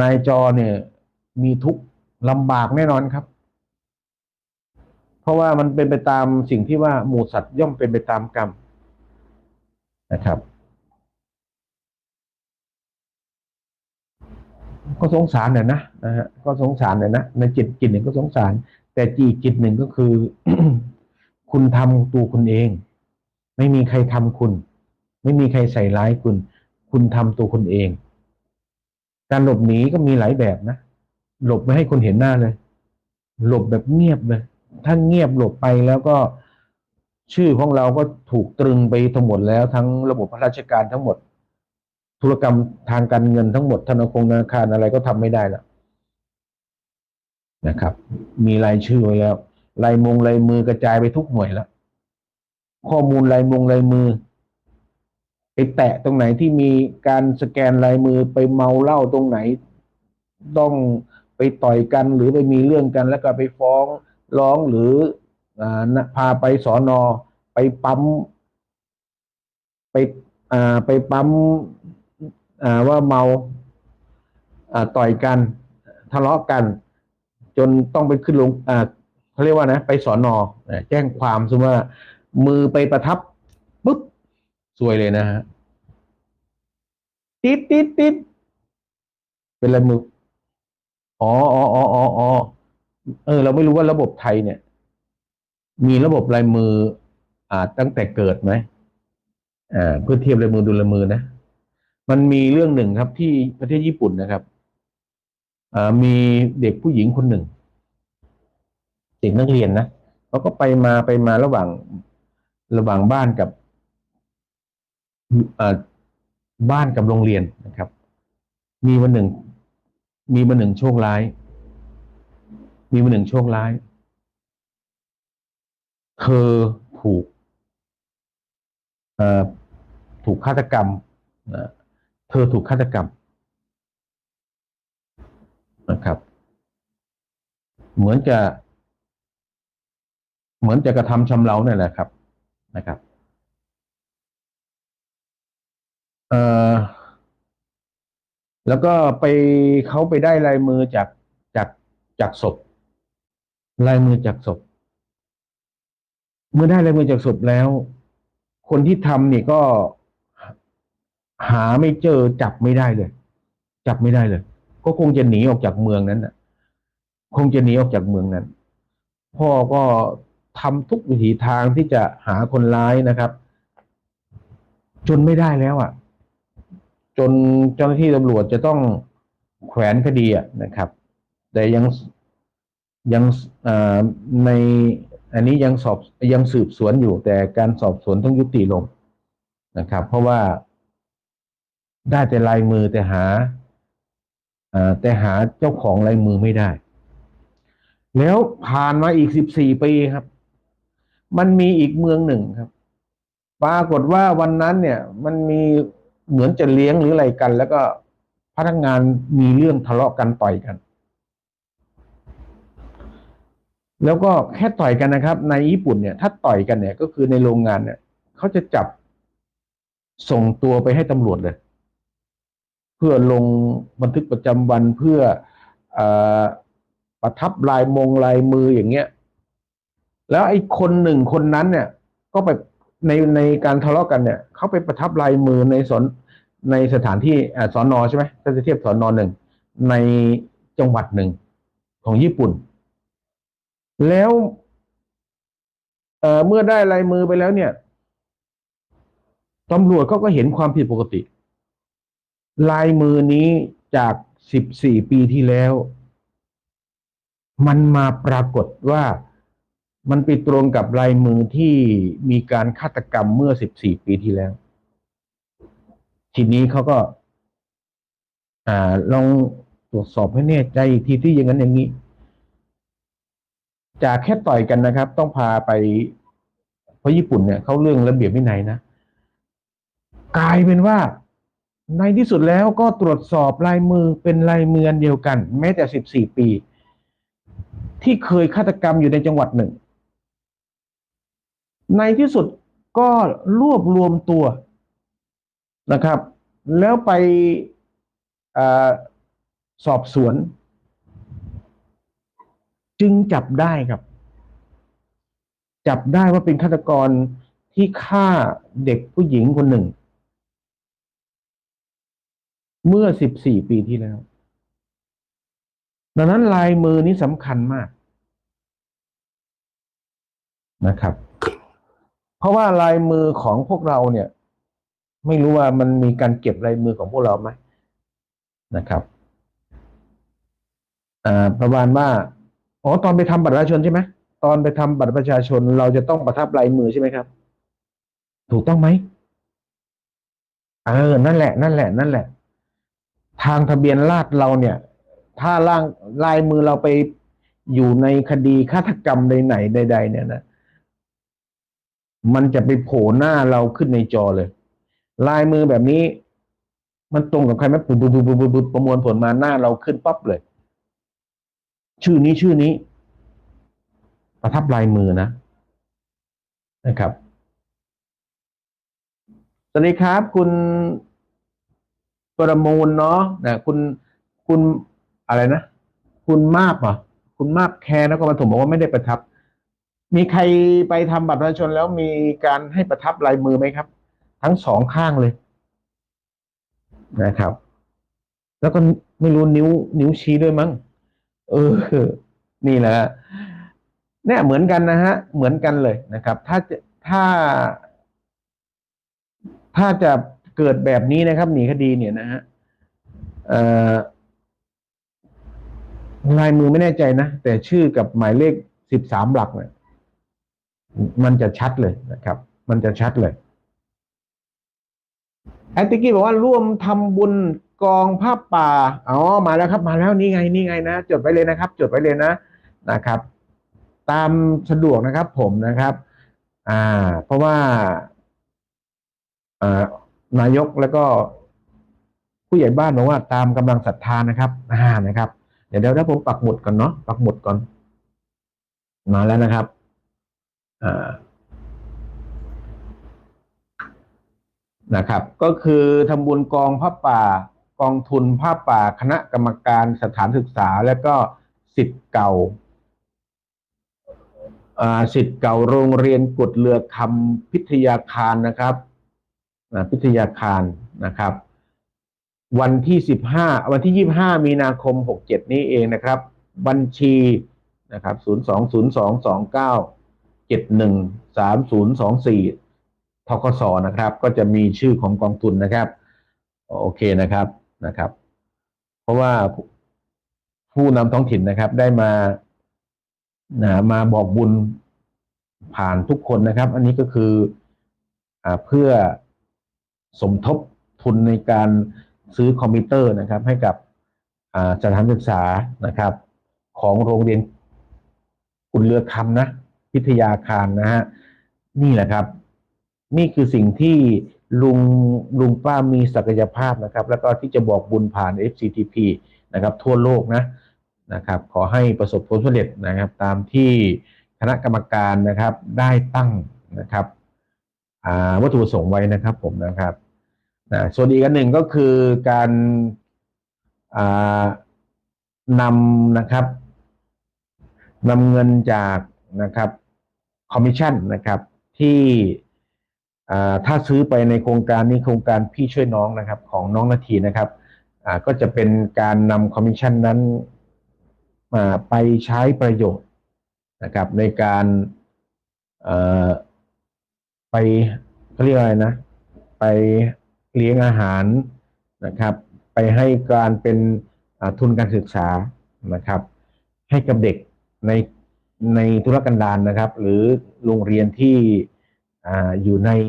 นายจอเนี่ย มีทุกข์ลำบากแน่นอนครับ เพราะว่ามันเป็นไปตามสิ่งที่ว่าหมูสัตว์ย่อมเป็นไปตามกรรมนะครับก็สงสารน่ยนะนะฮะก็สงสารน่ยนะในจิตจิตหนึ่งก็สงสาร แต่จีจิตหนึ่งก็คือ คุณทำตัวคุณเอง ไม่มีใครทำคุณ ไม่มีใครใส่ร้ายคุณ คุณทำตัวคุณเอง การหลบหนีก็มีหลายแบบนะ หลบไม่ให้คนเห็นหน้าเลย หลบแบบเงียบเลยถ้าเงียบหลบไปแล้วก็ชื่อของเราก็ถูกตรึงไปทั้งหมดแล้วทั้งระบบราชการทั้งหมด ธุรกรรมทางการเงินทั้งหมดธนาคารธนาคารอะไรก็ทำไม่ได้แล้วนะครับ มีรายชื่อไว้แล้วลายมงลายมือกระจายไปทุกหน่วยแล้วข้อมูลลายมงลายมือ ไปแตะตรงไหนที่มีการสแกนลายมือไปเมาเหล้าตรงไหน ต้องไปต่อยกันหรือไปมีเรื่องกัน แล้วก็ไปฟ้องร้องหรืออพาไปสอนอไปปั๊มไปไปปั๊มว่าเมาต่อยกันทะเลาะกัน จนต้องไปขึ้นลงอ่าเขาเรียกว่านะ ไปสอนอแจ้งความสมมติว่ามือไปประทับปุ๊บ สวยเลยนะฮะติดติดติดเป็นลายมืออ๋ออ๋ออ๋ออ๋ออ๋อเออ เราไม่รู้ว่าระบบไทยเนี่ย มีระบบลายมือ อ่าตั้งแต่เกิดไหมอ่าเพื่อเทียบลายมือดูลายมือนะมันมีเรื่องหนึ่งครับที่ประเทศญี่ปุ่นนะครับอ่ามีเด็กผู้หญิงคนหนึ่งเด็กนักเรียนนะเขาก็ไปมาไปมาระหว่างระหว่างบ้านกับ บ้านกับโรงเรียนนะครับ มีวันหนึ่ง มีวันหนึ่งโชคร้าย มีวันหนึ่งโชคร้าย เธอถูกถูกฆาตกรรมเธอถูกฆาตกรรมนะครับ เหมือนจะ เหมือนจะกระทำชำเราเนี่ยแหละครับนะครับ เอ่อแล้วก็ไปเขาไปได้ลายมือจากจากจากศพลายมือจากศพ เมื่อได้ลายมือจากศพแล้ว คนที่ทำนี่ก็หาไม่เจอจับไม่ได้เลย จับไม่ได้เลย ก็คงจะหนีออกจากเมืองนั้นนะคงจะหนีออกจากเมืองนั้น พ่อก็ทำทุกวิถีทางที่จะหาคนร้ายนะครับ จนไม่ได้แล้วอะ จนเจ้าหน้าที่ตำรวจจะต้องแขวนคดีนะครับ แต่ยังยังในอันนี้ยังสอบยังสืบสวนอยู่ แต่การสอบสวนต้องยุติลงนะครับ เพราะว่าได้แต่ลายมือแต่หาแต่หาเจ้าของลายมือไม่ได้ แล้วผ่านมาอีกสิบสี่ปีครับ มันมีอีกเมืองหนึ่งครับ ปรากฏว่าวันนั้นเนี่ย มันมี เหมือนจะเลี้ยงหรืออะไรกัน แล้วก็พนักงานมีเรื่องทะเลาะกันต่อยกัน แล้วก็แค่ต่อยกันนะครับ ในญี่ปุ่นเนี่ย ถ้าต่อยกันเนี่ย ก็คือในโรงงานเนี่ยเขาจะจับส่งตัวไปให้ตำรวจเลย เพื่อลงบันทึกประจำวันเพื่ออประทับลายมงลายมืออย่างเงี้ย แล้วไอ้คนหนึ่งคนนั้นเนี่ย ก็ไป ในในการทะเลาะกันเนี่ยเขาไปประทับลายมือในสนในสถานที่สอนนอใช่ไหมถ้าจะเทียบสอนอหนึ่งในจังหวัดหนึ่งของญี่ปุ่น แล้วเเมื่อได้ลายมือไปแล้วเนี่ยตำรวจเขาก็เห็นความผิดปกติ ลายมือนี้จากสิบสี่ปีที่แล้ว มันมาปรากฏว่า มันไปตรงกับลายมือที่มีการฆาตกรรมเมื่อสิบสี่ปีที่แล้ว ทีนี้เขาก็ อ่าลองตรวจสอบให้แน่ใจทีที่อย่างนั้นอย่างนี้จากแค่ต่อยกันนะครับ ต้องพาไปเพราะญี่ปุ่นเนี่ยเขาเรื่องระเบียบวินัยนะกลายเป็นว่า ในที่สุดแล้วก็ตรวจสอบลายมือเป็นลายมือเดียวกัน แม้แต่สิบสี่ปี ที่เคยฆาตกรรมอยู่ในจังหวัดหนึ่ง ในที่สุดก็รวบรวมตัวนะครับ แล้วไปสอบสวน จึงจับได้ครับ จับได้ว่าเป็นฆาตกรที่ฆ่าเด็กผู้หญิงคนหนึ่ง เมื่อ14ปีที่แล้ว ดังนั้นลายมือนี้สำคัญมากนะครับ เพราะว่าลายมือของพวกเราเนี่ย ไม่รู้ว่ามันมีการเก็บลายมือของพวกเราไหมนะครับประมาณว่าอ๋อตอนไปทำบัตรประชาชนใช่ไหมตอนไปทำบัตรประชาชน เราจะต้องประทับลายมือใช่ไหมครับ ถูกต้องไหมเออนั่นแหละ นั่นแหละ นั่นแหละ ทางทะเบียนราษเราเนี่ย ถ้าล่างลายมือเราไปอยู่ในคดีฆาตกรรมใดไหนใด ๆ เนี่ยนะ มันจะไปโผล่หน้าเราขึ้นในจอเลย ลายมือแบบนี้ มันตรงกับใครไหมปุ๊บปุ๊บปุ๊บปุ๊บปุบประมวลผลมาหน้าเราขึ้นปั๊บเลย ชื่อนี้ชื่อนี้ ประทับลายมือนะนะครับสวัสดีครับ คุณประมูลเนาะนะคุณคุณอะไรนะ คุณมาบเหรอคุณมาบแคร์แล้วก็มาถมบอกว่าไม่ได้ประทับ มีใครไปทำบัตรประชาชนแล้วมีการให้ประทับลายมือไหมครับ ทั้งสองข้างเลยนะครับ แล้วก็ไม่รู้นิ้วนิ้วชี้ด้วยมั้งเออ นี่แหละเนี่ยเหมือนกันนะฮะ เหมือนกันเลยนะครับ ถ้าถ้า ถ้าจะเกิดแบบนี้นะครับ หนีคดีเนี่ยนะฮะลายมือไม่แน่ใจนะ แต่ชื่อกับหมายเลขสิบสามหลักเนี่ย มันจะชัดเลยนะครับ มันจะชัดเลยแอตติกี้บอกว่าร่วมทำบุญกองผ้าป่าอ๋อมาแล้วครับ มาแล้วนี่ไงนี่ไงนะจดไว้เลยนะครับ จดไว้เลยนะนะครับ ตามสะดวกนะครับ ผมนะครับ อ่า เพราะว่าอ่านายกแล้วก็ผู้ใหญ่บ้านบอกว่าตามกำลังศรัทธานะครับอ่านะครับ เดี๋ยวเดี๋ยวผมปักหมุดก่อนเนาะปักหมุดก่อนมาแล้วนะครับ นะครับ ก็คือทำบุญกองผ้าป่ากองทุนผ้าป่าคณะกรรมการสถานศึกษา และก็สิทธิ์เก่าอ่าสิทธิ์เก่าโรงเรียนกดเรือคำพิทยาคารนะครับอ่าพิทยาคารนะครับ วันที่สิบห้าวันที่ยี่ห้ามีนาคมหกเจ็ดนี้เองนะครับ บัญชีนะครับศูนย์สองศูนย์สองสองเก้า เจ็ดหนึ่งสามศูนย์สองสี่ทกศนะครับ ก็จะมีชื่อของกองทุนนะครับ โอเคนะครับนะครับ เพราะว่าผู้นำท้องถิ่นนะครับ ได้มานะมาบอกบุญผ่านทุกคนนะครับ อันนี้ก็คืออเพื่อสมทบทุนในการซื้อคอมพิวเตอร์นะครับ ให้กับสถานศึกษานะครับ ของโรงเรียนกุลเรือคำนะ พิทยาคารนะฮะนี่แหละครับ นี่คือสิ่งที่ลุงลุงป้ามีศักยภาพนะครับ แล้วก็ที่จะบอกบุญผ่าน FCTP นะครับ ทั่วโลกนะนะครับ ขอให้ประสบผลสำเร็จนะครับ ตามที่คณะกรรมการนะครับ ได้ตั้งนะครับวัตถุประสงค์ไว้นะครับผมนะครับนะส่วนอีกอันหนึ่งก็คือการนำนะครับนำเงินจากนะครับ คอมมิชชั่นนะครับ ที่ถ้าซื้อไปในโครงการนี้โครงการพี่ช่วยน้องนะครับ ของน้องนาทีนะครับก็จะเป็นการนำคอมมิชชั่นนั้นมาไปใช้ประโยชน์นะครับในการไปเขาเรียกอะไรนะ ไปเลี้ยงอาหารนะครับ ไปให้การเป็นทุนการศึกษานะครับ ให้กับเด็กใน ในธุรกันดารนะครับ หรือโรงเรียนที่ออยู่ใน